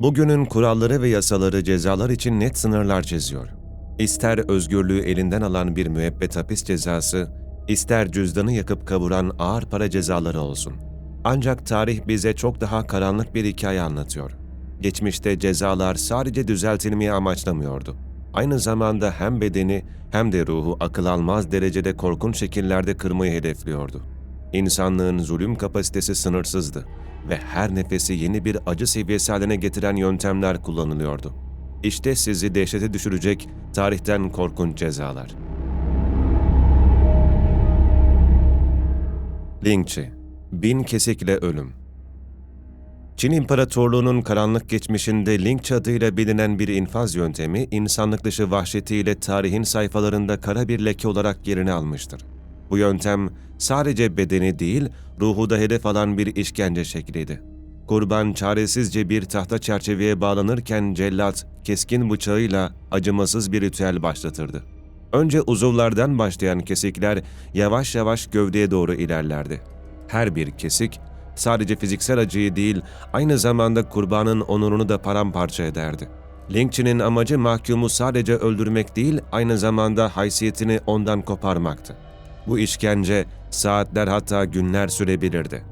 Bugünün kuralları ve yasaları cezalar için net sınırlar çiziyor. İster özgürlüğü elinden alan bir müebbet hapis cezası, ister cüzdanı yakıp kavuran ağır para cezaları olsun. Ancak tarih bize çok daha karanlık bir hikaye anlatıyor. Geçmişte cezalar sadece düzeltilmeyi amaçlamıyordu. Aynı zamanda hem bedeni hem de ruhu akıl almaz derecede korkunç şekillerde kırmayı hedefliyordu. İnsanlığın zulüm kapasitesi sınırsızdı ve her nefesi yeni bir acı seviyesi haline getiren yöntemler kullanılıyordu. İşte sizi dehşete düşürecek tarihten korkunç cezalar. Linçi, bin kesikle ölüm. Çin İmparatorluğu'nun karanlık geçmişinde Lynch adıyla bilinen bir infaz yöntemi, insanlık dışı vahşetiyle tarihin sayfalarında kara bir leke olarak yerini almıştır. Bu yöntem sadece bedeni değil, ruhu da hedef alan bir işkence şekliydi. Kurban çaresizce bir tahta çerçeveye bağlanırken cellat keskin bıçağıyla acımasız bir ritüel başlatırdı. Önce uzuvlardan başlayan kesikler yavaş yavaş gövdeye doğru ilerlerdi. Her bir kesik sadece fiziksel acıyı değil, aynı zamanda kurbanın onurunu da paramparça ederdi. Linkçinin amacı mahkumu sadece öldürmek değil, aynı zamanda haysiyetini ondan koparmaktı. Bu işkence saatler hatta günler sürebilirdi.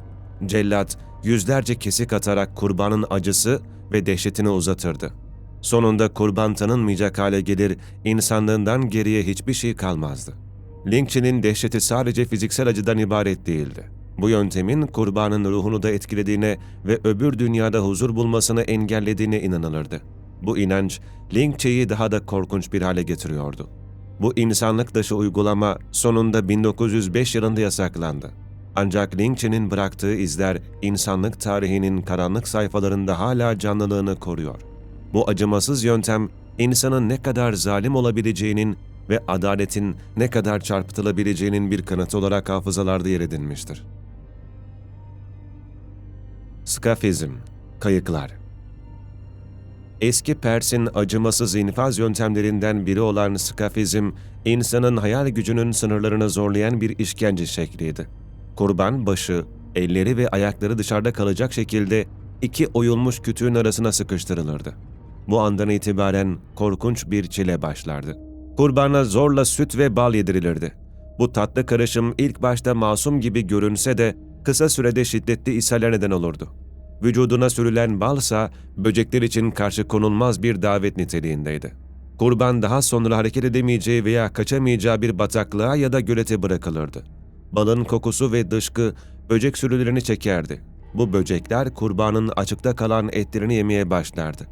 Cellat yüzlerce kesik atarak kurbanın acısı ve dehşetini uzatırdı. Sonunda kurban tanınmayacak hale gelir, insanlığından geriye hiçbir şey kalmazdı. Linkçinin dehşeti sadece fiziksel acıdan ibaret değildi. Bu yöntemin kurbanın ruhunu da etkilediğine ve öbür dünyada huzur bulmasını engellediğine inanılırdı. Bu inanç, Linkçe'yi daha da korkunç bir hale getiriyordu. Bu insanlık dışı uygulama sonunda 1905 yılında yasaklandı. Ancak Linkçe'nin bıraktığı izler insanlık tarihinin karanlık sayfalarında hala canlılığını koruyor. Bu acımasız yöntem insanın ne kadar zalim olabileceğinin ve adaletin ne kadar çarpıtılabileceğinin bir kanıtı olarak hafızalarda yer edinmiştir. Skafizm, kayıklar. Eski Pers'in acımasız infaz yöntemlerinden biri olan skafizm, insanın hayal gücünün sınırlarını zorlayan bir işkence şekliydi. Kurban başı, elleri ve ayakları dışarıda kalacak şekilde iki oyulmuş kütüğün arasına sıkıştırılırdı. Bu andan itibaren korkunç bir çile başlardı. Kurbana zorla süt ve bal yedirilirdi. Bu tatlı karışım ilk başta masum gibi görünse de kısa sürede şiddetli ishaller neden olurdu. Vücuduna sürülen balsa böcekler için karşı konulmaz bir davet niteliğindeydi. Kurban daha sonra hareket edemeyeceği veya kaçamayacağı bir bataklığa ya da gölete bırakılırdı. Balın kokusu ve dışkı böcek sürülerini çekerdi. Bu böcekler kurbanın açıkta kalan etlerini yemeye başlardı.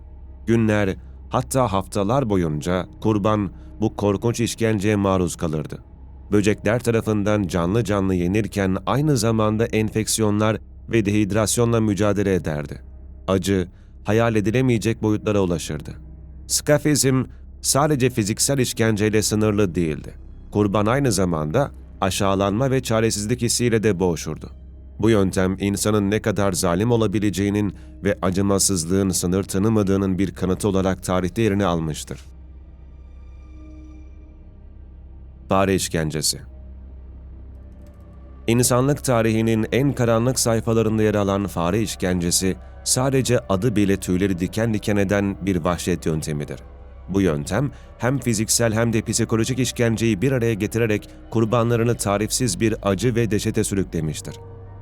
Günler, hatta haftalar boyunca kurban bu korkunç işkenceye maruz kalırdı. Böcekler tarafından canlı canlı yenirken aynı zamanda enfeksiyonlar ve dehidrasyonla mücadele ederdi. Acı, hayal edilemeyecek boyutlara ulaşırdı. Skafizm sadece fiziksel işkenceyle sınırlı değildi. Kurban aynı zamanda aşağılanma ve çaresizlik hissiyle de boğuşurdu. Bu yöntem insanın ne kadar zalim olabileceğinin ve acımasızlığın sınır tanımadığının bir kanıtı olarak tarihte yerini almıştır. Fare işkencesi İnsanlık tarihinin en karanlık sayfalarında yer alan fare işkencesi, sadece adı bile tüyleri diken diken eden bir vahşet yöntemidir. Bu yöntem hem fiziksel hem de psikolojik işkenceyi bir araya getirerek kurbanlarını tarifsiz bir acı ve dehşete sürüklemiştir.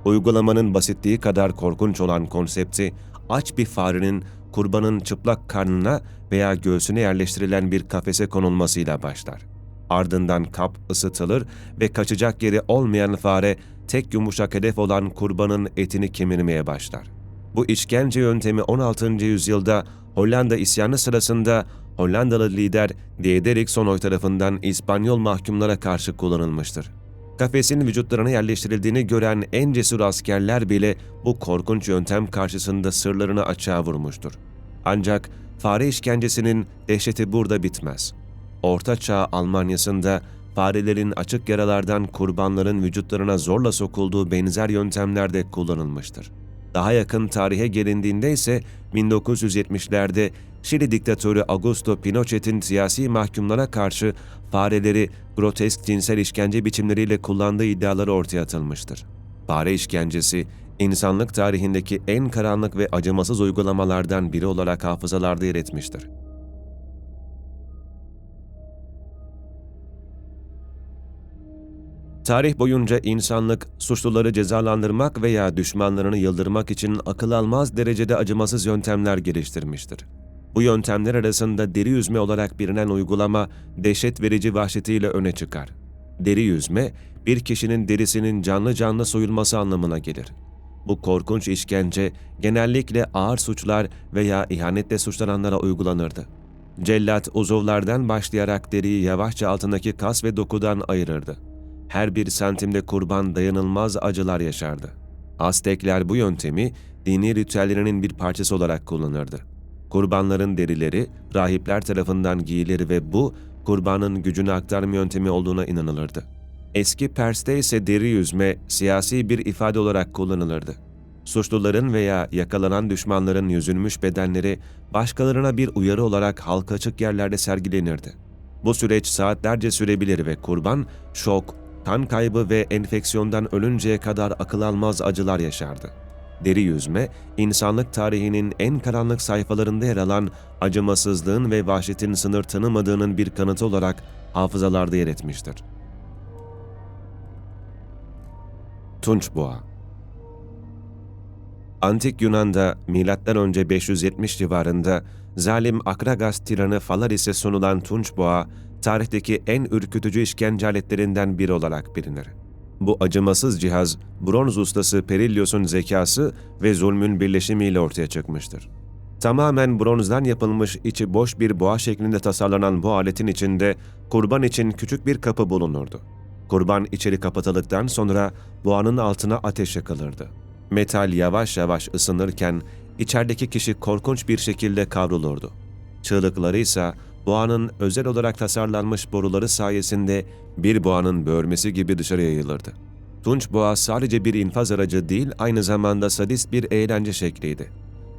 Uygulamanın basitliği kadar korkunç olan konsepti, aç bir farenin kurbanın çıplak karnına veya göğsüne yerleştirilen bir kafese konulmasıyla başlar. Ardından kap ısıtılır ve kaçacak yeri olmayan fare tek yumuşak hedef olan kurbanın etini kemirmeye başlar. Bu işkence yöntemi 16. yüzyılda Hollanda isyanı sırasında Hollandalı lider Diederikson tarafından İspanyol mahkumlara karşı kullanılmıştır. Kafesin vücutlarına yerleştirildiğini gören en cesur askerler bile bu korkunç yöntem karşısında sırlarını açığa vurmuştur. Ancak fare işkencesinin dehşeti burada bitmez. Orta Çağ Almanya'sında farelerin açık yaralardan kurbanların vücutlarına zorla sokulduğu benzer yöntemler de kullanılmıştır. Daha yakın tarihe gelindiğinde ise 1970'lerde Şili diktatörü Augusto Pinochet'in siyasi mahkumlara karşı fareleri grotesk cinsel işkence biçimleriyle kullandığı iddiaları ortaya atılmıştır. Fare işkencesi insanlık tarihindeki en karanlık ve acımasız uygulamalardan biri olarak hafızalarda yer etmiştir. Tarih boyunca insanlık suçluları cezalandırmak veya düşmanlarını yıldırmak için akıl almaz derecede acımasız yöntemler geliştirmiştir. Bu yöntemler arasında deri yüzme olarak bilinen uygulama dehşet verici vahşetiyle öne çıkar. Deri yüzme, bir kişinin derisinin canlı canlı soyulması anlamına gelir. Bu korkunç işkence genellikle ağır suçlar veya ihanetle suçlananlara uygulanırdı. Cellat uzuvlardan başlayarak deriyi yavaşça altındaki kas ve dokudan ayırırdı. Her bir santimde kurban dayanılmaz acılar yaşardı. Aztekler bu yöntemi dini ritüellerinin bir parçası olarak kullanırdı. Kurbanların derileri rahipler tarafından giyilir ve bu kurbanın gücünü aktarma yöntemi olduğuna inanılırdı. Eski Pers'te ise deri yüzme siyasi bir ifade olarak kullanılırdı. Suçluların veya yakalanan düşmanların yüzülmüş bedenleri başkalarına bir uyarı olarak halka açık yerlerde sergilenirdi. Bu süreç saatlerce sürebilir ve kurban şok, kan kaybı ve enfeksiyondan ölünceye kadar akıl almaz acılar yaşardı. Deri yüzme, insanlık tarihinin en karanlık sayfalarında yer alan acımasızlığın ve vahşetin sınır tanımadığının bir kanıtı olarak hafızalarda yer etmiştir. Tunç Boğa Antik Yunan'da M.Ö. 570 civarında zalim Akragas tiranı Falaris'e sunulan Tunç Boğa, tarihteki en ürkütücü işkence aletlerinden biri olarak bilinir. Bu acımasız cihaz, bronz ustası Perilios'un zekası ve zulmün birleşimiyle ortaya çıkmıştır. Tamamen bronzdan yapılmış içi boş bir boğa şeklinde tasarlanan bu aletin içinde kurban için küçük bir kapı bulunurdu. Kurban içeri kapatıldıktan sonra boğanın altına ateş yakılırdı. Metal yavaş yavaş ısınırken içerideki kişi korkunç bir şekilde kavrulurdu. Çığlıkları ise boğanın özel olarak tasarlanmış boruları sayesinde bir boğanın böğürmesi gibi dışarı yayılırdı. Tunç boğa sadece bir infaz aracı değil, aynı zamanda sadist bir eğlence şekliydi.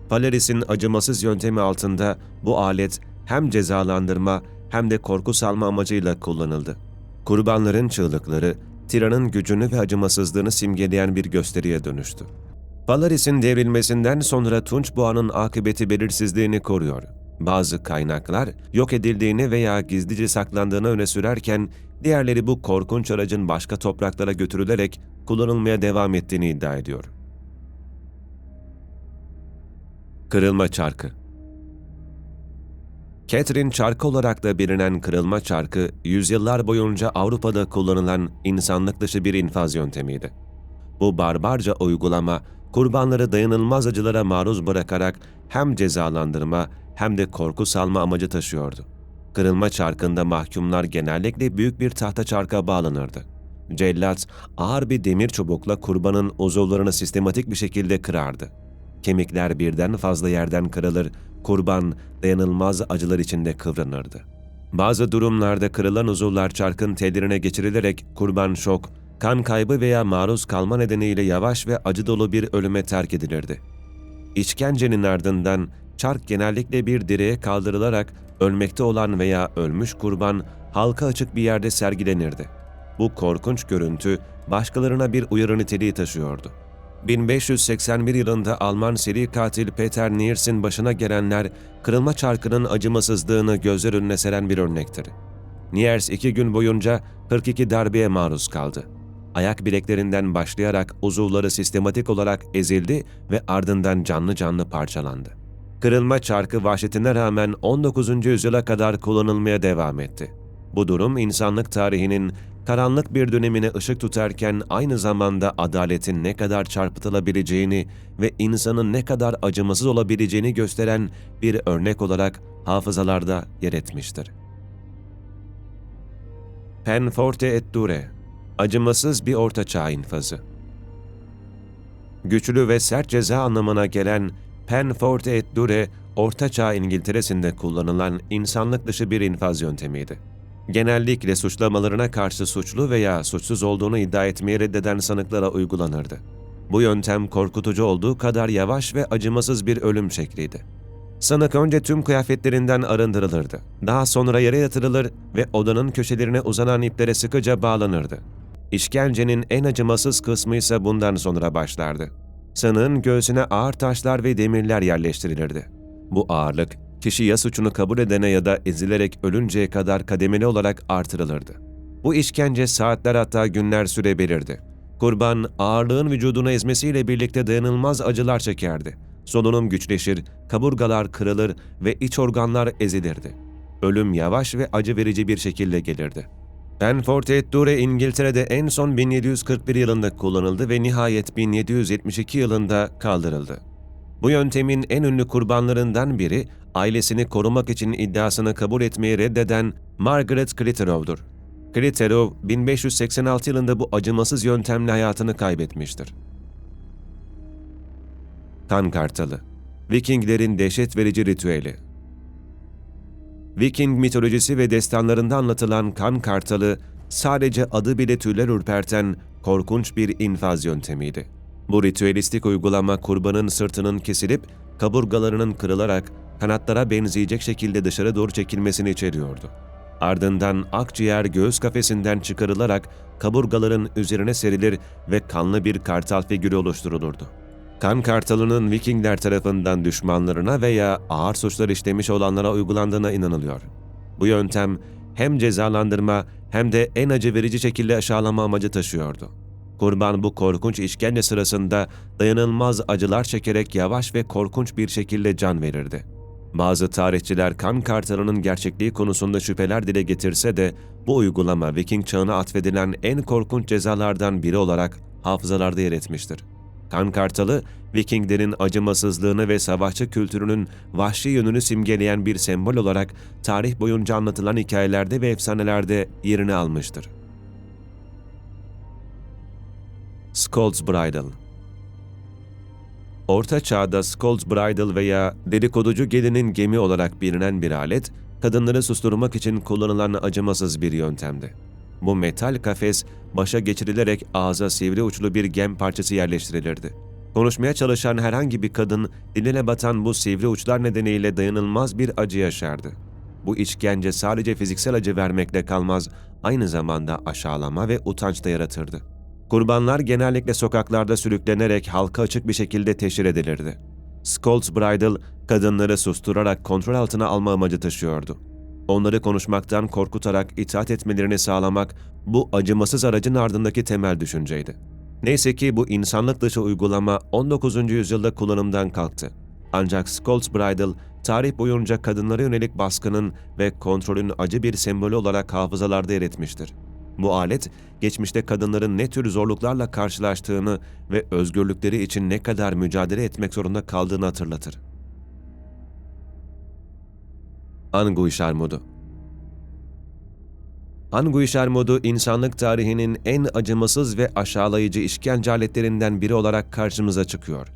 Paleris'in acımasız yöntemi altında bu alet hem cezalandırma hem de korku salma amacıyla kullanıldı. Kurbanların çığlıkları, tiranın gücünü ve acımasızlığını simgeleyen bir gösteriye dönüştü. Palaris'in devrilmesinden sonra Tunç Boğa'nın akıbeti belirsizliğini koruyor. Bazı kaynaklar yok edildiğini veya gizlice saklandığını öne sürerken diğerleri bu korkunç aracın başka topraklara götürülerek kullanılmaya devam ettiğini iddia ediyor. Kırılma çarkı Catherine çarkı olarak da bilinen kırılma çarkı, yüzyıllar boyunca Avrupa'da kullanılan insanlık dışı bir infaz yöntemiydi. Bu barbarca uygulama, kurbanları dayanılmaz acılara maruz bırakarak hem cezalandırma hem de korku salma amacı taşıyordu. Kırılma çarkında mahkumlar genellikle büyük bir tahta çarka bağlanırdı. Cellat ağır bir demir çubukla kurbanın uzuvlarını sistematik bir şekilde kırardı. Kemikler birden fazla yerden kırılır, kurban dayanılmaz acılar içinde kıvranırdı. Bazı durumlarda kırılan uzuvlar çarkın tellerine geçirilerek kurban şok, kan kaybı veya maruz kalma nedeniyle yavaş ve acı dolu bir ölüme terk edilirdi. İşkencenin ardından çark genellikle bir direğe kaldırılarak ölmekte olan veya ölmüş kurban halka açık bir yerde sergilenirdi. Bu korkunç görüntü başkalarına bir uyarı niteliği taşıyordu. 1581 yılında Alman seri katil Peter Niers'in başına gelenler kırılma çarkının acımasızlığını gözler önüne seren bir örnektir. Niers iki gün boyunca 42 darbeye maruz kaldı. Ayak bileklerinden başlayarak uzuvları sistematik olarak ezildi ve ardından canlı canlı parçalandı. Kırılma çarkı vahşetine rağmen 19. yüzyıla kadar kullanılmaya devam etti. Bu durum insanlık tarihinin karanlık bir dönemine ışık tutarken aynı zamanda adaletin ne kadar çarpıtılabileceğini ve insanın ne kadar acımasız olabileceğini gösteren bir örnek olarak hafızalarda yer etmiştir. Pen forte et dure, acımasız bir ortaçağ infazı. Güçlü ve sert ceza anlamına gelen pen forte et dure, Ortaçağ İngiltere'sinde kullanılan insanlık dışı bir infaz yöntemiydi. Genellikle suçlamalarına karşı suçlu veya suçsuz olduğunu iddia etmeyi reddeden sanıklara uygulanırdı. Bu yöntem korkutucu olduğu kadar yavaş ve acımasız bir ölüm şekliydi. Sanık önce tüm kıyafetlerinden arındırılırdı. Daha sonra yere yatırılır ve odanın köşelerine uzanan iplere sıkıca bağlanırdı. İşkencenin en acımasız kısmı ise bundan sonra başlardı. Sanığın göğsüne ağır taşlar ve demirler yerleştirilirdi. Bu ağırlık, kişi ya suçunu kabul edene ya da ezilerek ölünceye kadar kademeli olarak artırılırdı. Bu işkence saatler hatta günler sürebilirdi. Kurban, ağırlığın vücudunu ezmesiyle birlikte dayanılmaz acılar çekerdi. Solunum güçleşir, kaburgalar kırılır ve iç organlar ezilirdi. Ölüm yavaş ve acı verici bir şekilde gelirdi. Benford et Dure İngiltere'de en son 1741 yılında kullanıldı ve nihayet 1772 yılında kaldırıldı. Bu yöntemin en ünlü kurbanlarından biri, ailesini korumak için iddiasını kabul etmeyi reddeden Margaret Clitheroe'dur. Clitheroe, 1586 yılında bu acımasız yöntemle hayatını kaybetmiştir. Kan Kartalı Vikinglerin dehşet verici ritüeli Viking mitolojisi ve destanlarında anlatılan kan kartalı sadece adı bile tüyler ürperten korkunç bir infaz yöntemiydi. Bu ritüelistik uygulama kurbanın sırtının kesilip kaburgalarının kırılarak kanatlara benzeyecek şekilde dışarı doğru çekilmesini içeriyordu. Ardından akciğer göğüs kafesinden çıkarılarak kaburgaların üzerine serilir ve kanlı bir kartal figürü oluşturulurdu. Kan kartalının Vikingler tarafından düşmanlarına veya ağır suçlar işlemiş olanlara uygulandığına inanılıyor. Bu yöntem hem cezalandırma hem de en acı verici şekilde aşağılama amacı taşıyordu. Kurban bu korkunç işkence sırasında dayanılmaz acılar çekerek yavaş ve korkunç bir şekilde can verirdi. Bazı tarihçiler kan kartalının gerçekliği konusunda şüpheler dile getirse de bu uygulama Viking çağına atfedilen en korkunç cezalardan biri olarak hafızalarda yer etmiştir. Kan Kartalı, Vikinglerin acımasızlığını ve savaşçı kültürünün vahşi yönünü simgeleyen bir sembol olarak tarih boyunca anlatılan hikayelerde ve efsanelerde yerini almıştır. Scold's Bridle Orta Çağ'da Scold's Bridle veya dedikoducu gelinin gemi olarak bilinen bir alet, kadınları susturmak için kullanılan acımasız bir yöntemdi. Bu metal kafes başa geçirilerek ağza sivri uçlu bir gem parçası yerleştirilirdi. Konuşmaya çalışan herhangi bir kadın diline batan bu sivri uçlar nedeniyle dayanılmaz bir acı yaşardı. Bu işkence sadece fiziksel acı vermekle kalmaz, aynı zamanda aşağılama ve utanç da yaratırdı. Kurbanlar genellikle sokaklarda sürüklenerek halka açık bir şekilde teşhir edilirdi. Scold's Bridle, kadınları susturarak kontrol altına alma amacı taşıyordu. Onları konuşmaktan korkutarak itaat etmelerini sağlamak bu acımasız aracın ardındaki temel düşünceydi. Neyse ki bu insanlık dışı uygulama 19. yüzyılda kullanımdan kalktı. Ancak Scold's Bridle, tarih boyunca kadınlara yönelik baskının ve kontrolün acı bir sembolü olarak hafızalarda yer etmiştir. Bu alet, geçmişte kadınların ne tür zorluklarla karşılaştığını ve özgürlükleri için ne kadar mücadele etmek zorunda kaldığını hatırlatır. Anguish Armudu Anguish Armudu, insanlık tarihinin en acımasız ve aşağılayıcı işkence aletlerinden biri olarak karşımıza çıkıyor.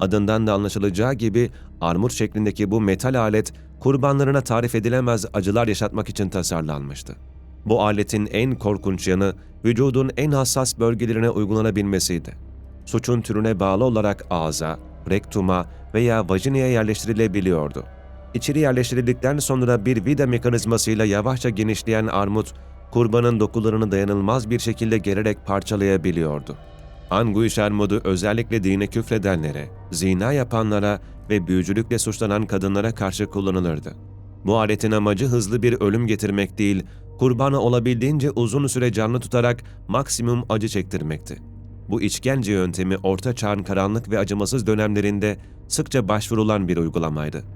Adından da anlaşılacağı gibi armut şeklindeki bu metal alet, kurbanlarına tarif edilemez acılar yaşatmak için tasarlanmıştı. Bu aletin en korkunç yanı, vücudun en hassas bölgelerine uygulanabilmesiydi. Suçun türüne bağlı olarak ağza, rektuma veya vajinaya yerleştirilebiliyordu. İçeri yerleştirildikten sonra bir vida mekanizmasıyla yavaşça genişleyen armut, kurbanın dokularını dayanılmaz bir şekilde gererek parçalayabiliyordu. Anguish armudu özellikle dine küfredenlere, zina yapanlara ve büyücülükle suçlanan kadınlara karşı kullanılırdı. Bu aletin amacı hızlı bir ölüm getirmek değil, kurbanı olabildiğince uzun süre canlı tutarak maksimum acı çektirmekti. Bu işkence yöntemi Orta Çağ'ın karanlık ve acımasız dönemlerinde sıkça başvurulan bir uygulamaydı.